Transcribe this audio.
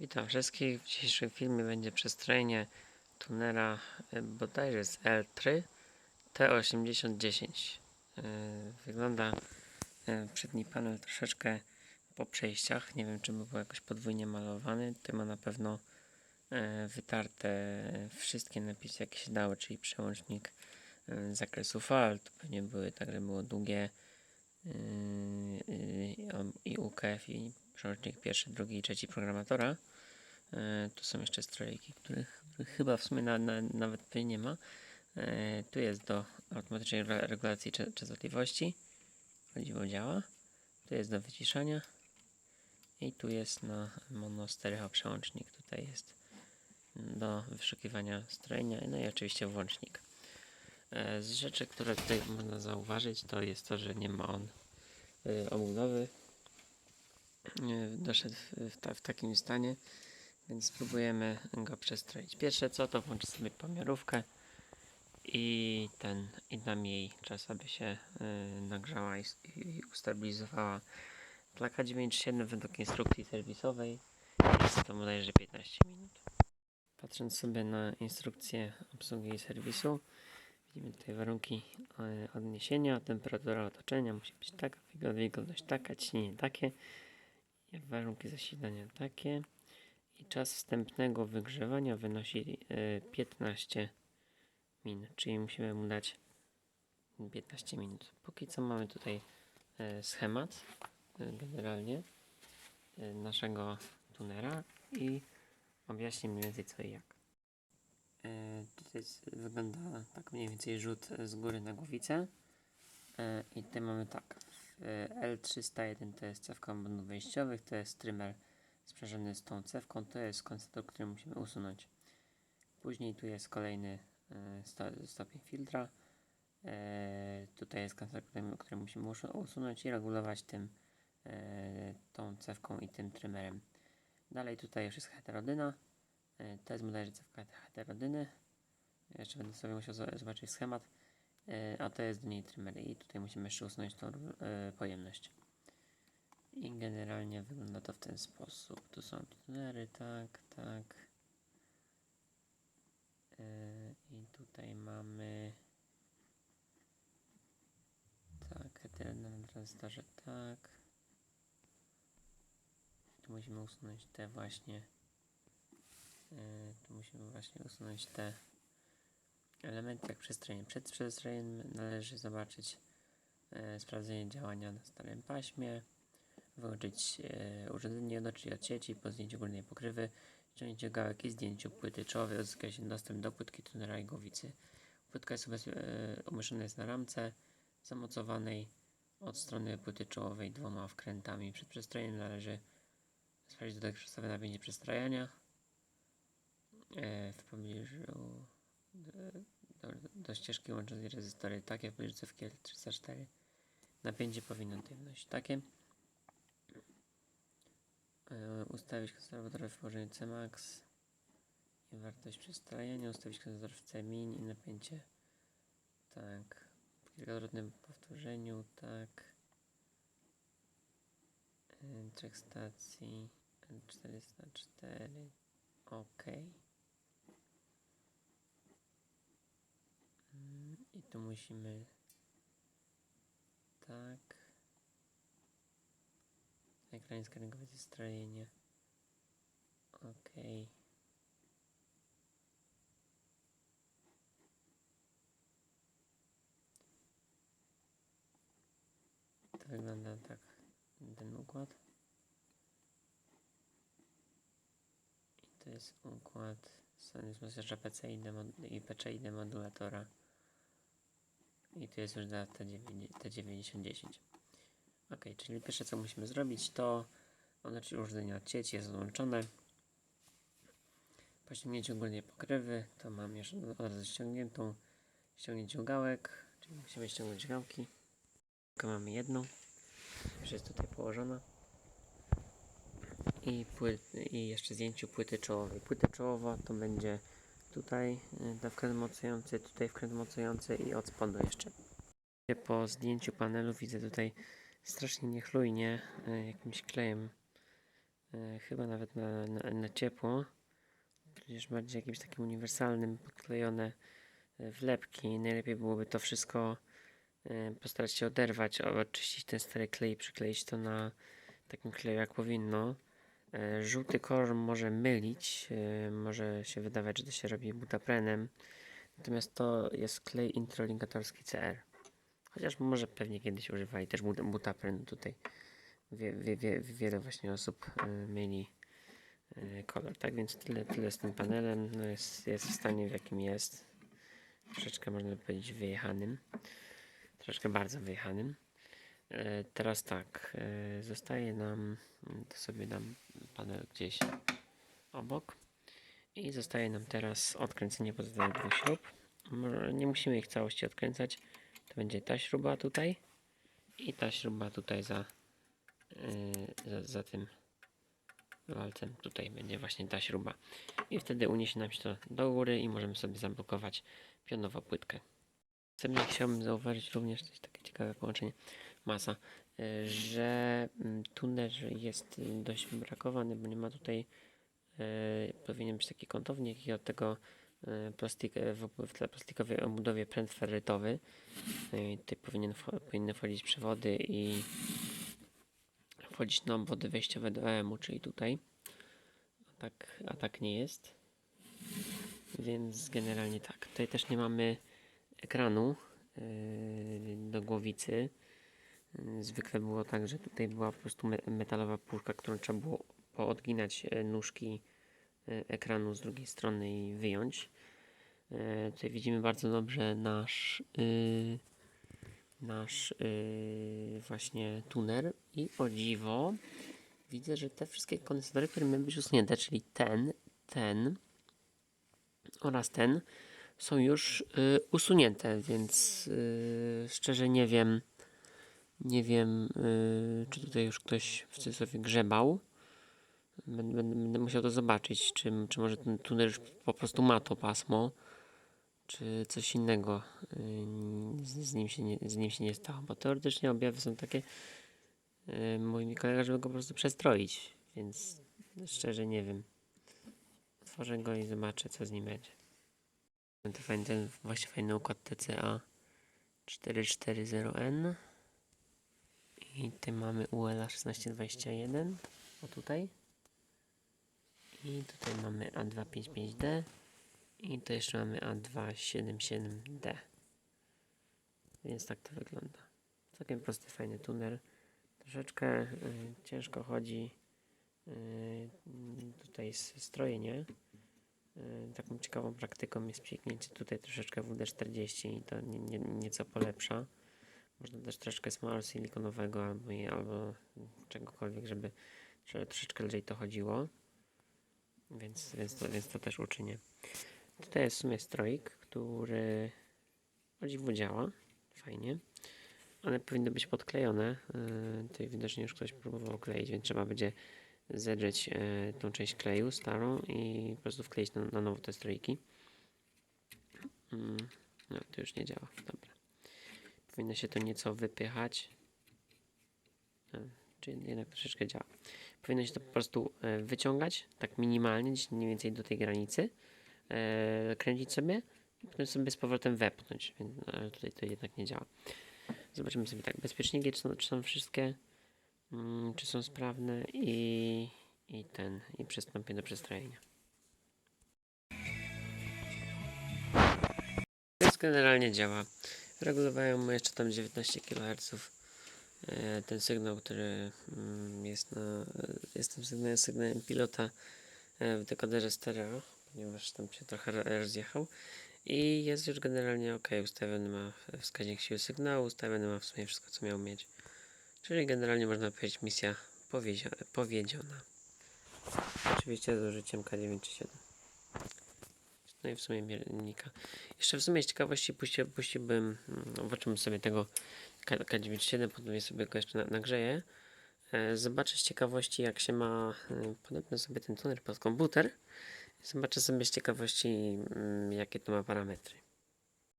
Witam wszystkich. W dzisiejszym filmie będzie przestrojenie tunera e, bodajże z L3 T8010. E, Wygląda e, przedni panel troszeczkę po przejściach. Nie wiem, czy by był jakoś podwójnie malowany. Ty ma na pewno wytarte wszystkie napisy, jakie się dały, czyli przełącznik zakresu fal. To pewnie były tak, że było długie i UKF i przełącznik pierwszy, drugi i trzeci programatora. E, Tu są jeszcze strojki, których, których chyba w sumie na, na, nawet tutaj nie ma. E, Tu jest do automatycznej re- regulacji częstotliwości. Chodziło działa. Tu jest do wyciszania. I tu jest na mono stereo przełącznik. Tutaj jest do wyszukiwania strojenia. No i oczywiście włącznik. E, Z rzeczy, które tutaj można zauważyć, to jest to, że nie ma on obudowy. Doszedł w, ta, w takim stanie, więc spróbujemy go przestroić. Pierwsze co, to włączę sobie pomiarówkę i ten i dam jej czas, aby się y, nagrzała i, i ustabilizowała. Plaka 9.7 według instrukcji serwisowej jest to bodajże 15 minut. Patrząc sobie na instrukcję obsługi serwisu, Widzimy tutaj warunki e, odniesienia, temperatura otoczenia musi być taka, wilgo- wilgotność taka, ciśnienie takie, i warunki zasilania takie i czas wstępnego wygrzewania wynosi e, 15 minut, czyli musimy mu dać 15 minut. Póki co mamy tutaj e, schemat e, generalnie e, naszego tunera i objaśnię mniej więcej co i jak. E, Tutaj wygląda tak mniej więcej rzut z góry na głowicę. E, I tutaj mamy tak. w, e, L301 to jest cewka błędów wejściowych, to jest trymer sprzężony z tą cewką, to jest konstruktor, który musimy usunąć. Później tu jest kolejny e, sto, stopień filtra. E, tutaj jest konstruktor, który, musimy usu- usunąć i regulować tym e, tą cewką i tym trymerem. Dalej tutaj już jest heterodyna. To jest bodajże cewka heterodyny. Jeszcze będę sobie musiał zo- zobaczyć schemat. A to jest do niej trymer i tutaj musimy jeszcze usunąć tą pojemność. I generalnie wygląda to w ten sposób. Tu są tunery, tak, tak. E, I tutaj mamy tak, heterodyna na tranzystorze, tak. Tu musimy usunąć te właśnie E, tu musimy właśnie usunąć te elementy jak przestrojen. Przed przestrojeniem należy zobaczyć e, sprawdzenie działania na starym paśmie, wyłączyć e, urządzenie czyli od sieci po zdjęciu górnej pokrywy, ściągnięciu gałek i zdjęciu płyty czołowej uzyska się dostęp do płytki tunera i głowicy. Płytka jest e, umieszczona jest na ramce zamocowanej od strony płyty czołowej dwoma wkrętami. Przed przestrojeniem należy sprawdzić dotychczasowe napięcie przestrajania e, w pobliżu do, do, do ścieżki łączącej rezystory takie w pobliżu cewki L304 napięcie powinno wynosić takie e, ustawić konserwator w położeniu Cmax i wartość przestrajania ustawić konserwator w Cmin i napięcie. Tak. W kilkakrotnym powtórzeniu tak. E, trzech stacji L404 ok Mm, I tu musimy tak. Ekran skaningowy zestrojenie. Ok. To wygląda tak ten układ. I to jest układ wzmacniacza PC i, i PCI modulatora. I tu jest już za T9 T9010. Ok, czyli pierwsze co musimy zrobić to oznaczyć urządzenie od sieci jest odłączone. Po ściągnięciu górnej pokrywy to mam już od razu ściągniętą. Ściągnięciu gałek, czyli musimy ściągnąć gałki. Tylko mamy jedną. Już jest tutaj położona. I, płyt, I jeszcze zdjęciu płyty czołowej. Płyta czołowa to będzie tutaj y, na wkręt mocujący, tutaj wkręt mocujący i od spodu jeszcze. Po zdjęciu panelu widzę tutaj strasznie niechlujnie y, jakimś klejem e, chyba nawet na, na, na ciepło, tudzież bardziej jakimś takim uniwersalnym podklejone e, wlepki. Najlepiej byłoby to wszystko e, postarać się oderwać, oczyścić ten stary klej i przykleić to na takim kleju jak powinno. E, Żółty kolor może mylić, e, może się wydawać, że to się robi butaprenem, natomiast to jest klej introligatorski CR. Chociaż może pewnie kiedyś używali też but- butapren tutaj. Wie, wie, wie, wiele właśnie osób e, myli e, kolor. Tak więc tyle, tyle z tym panelem. No jest, jest w stanie w jakim jest. Troszeczkę można powiedzieć wyjechanym. Troszeczkę bardzo wyjechanym. E, teraz tak, zostaje nam, to sobie dam panel gdzieś obok i zostaje nam teraz odkręcenie pozostałych dwóch śrub. Nie musimy ich całości odkręcać. To będzie ta śruba tutaj i ta śruba tutaj za, e, za, za tym walcem. Tutaj będzie właśnie ta śruba. I wtedy uniesie nam się to do góry i możemy sobie zablokować pionowo płytkę. Następnie chciałbym zauważyć również coś takie ciekawe połączenie masa, e, że mm, tuner jest y, dość brakowany, bo nie ma tutaj e, powinien być taki kątownik i od tego plastik, e, w, tle plastikowej obudowie pręt ferrytowy. E, tutaj powinien, powinny wchodzić przewody i wchodzić nam wody wejściowe do EM-u, czyli tutaj. A tak, a tak nie jest. Więc generalnie tak. Tutaj też nie mamy ekranu yy, do głowicy. Zwykle było tak, że tutaj była po prostu me- metalowa puszka, którą trzeba było poodginać nóżki ekranu z drugiej strony i wyjąć. E, Tutaj widzimy bardzo dobrze nasz yy, nasz właśnie tuner i o dziwo widzę, że te wszystkie kondensatory, które miały być usunięte, czyli ten, ten oraz ten są już usunięte, więc szczerze nie wiem, nie wiem, czy tutaj już ktoś w cudzysłowie grzebał. Będę, będę, musiał to zobaczyć, czy, czy może ten tunel już po prostu ma to pasmo, czy coś innego y, z, z, nim się nie, z nim się nie stało, bo teoretycznie objawy są takie, y, mi kolega, żeby go po prostu przestroić, więc szczerze nie wiem. Otworzę go i zobaczę, co z nim będzie. To fajny, ten właśnie fajny układ TCA 440N i tu mamy ULA 1621 o tutaj i tutaj mamy A255D i to jeszcze mamy A277D więc tak to wygląda. Całkiem prosty, fajny tuner troszeczkę y, ciężko chodzi y, tutaj strojenie Y, Taką ciekawą praktyką jest psiknięcie tutaj troszeczkę WD-40 i to nie, nie, nieco polepsza. Można też troszeczkę smaru silikonowego albo, albo czegokolwiek, żeby troszeczkę lżej to chodziło. Więc, więc, to, więc to też uczynię. Tutaj jest w sumie stroik, który o dziwo działa. Fajnie. One powinny być podklejone. Yy, Tutaj widocznie już ktoś próbował kleić, więc trzeba będzie zedrzeć e, tą część kleju starą i po prostu wkleić na, na nowo te strojki. Mm, no, to już nie działa. Dobra. Powinno się to nieco wypychać. E, czy jednak troszeczkę działa. Powinno się to po prostu e, wyciągać, tak minimalnie, gdzieś mniej więcej do tej granicy. E, kręcić sobie i potem sobie z powrotem wepchnąć. Więc, no, tutaj to jednak nie działa. Zobaczymy sobie tak. Bezpieczniki, czy są, czy są wszystkie mm, czy są sprawne i, i ten, i przystąpię do przestrojenia. Więc generalnie działa. Regulowałem jeszcze tam 19 kHz. E, ten sygnał, który mm, jest na, e, jest tym sygnałem, sygnałem pilota e, w dekoderze stereo, ponieważ tam się trochę ro- rozjechał. I jest już generalnie ok, ustawiony ma wskaźnik siły sygnału, ustawiony ma w sumie wszystko, co miał mieć. Czyli generalnie można powiedzieć misja powiedziona. Oczywiście z użyciem K937. No i w sumie miernika. Jeszcze w sumie z ciekawości puści, puściłbym, mm, zobaczymy sobie tego K- K97, potem sobie go jeszcze na, nagrzeję. E, zobaczę z ciekawości jak się ma, e, podepnę sobie ten tuner pod komputer. Zobaczę sobie z ciekawości mm, jakie to ma parametry.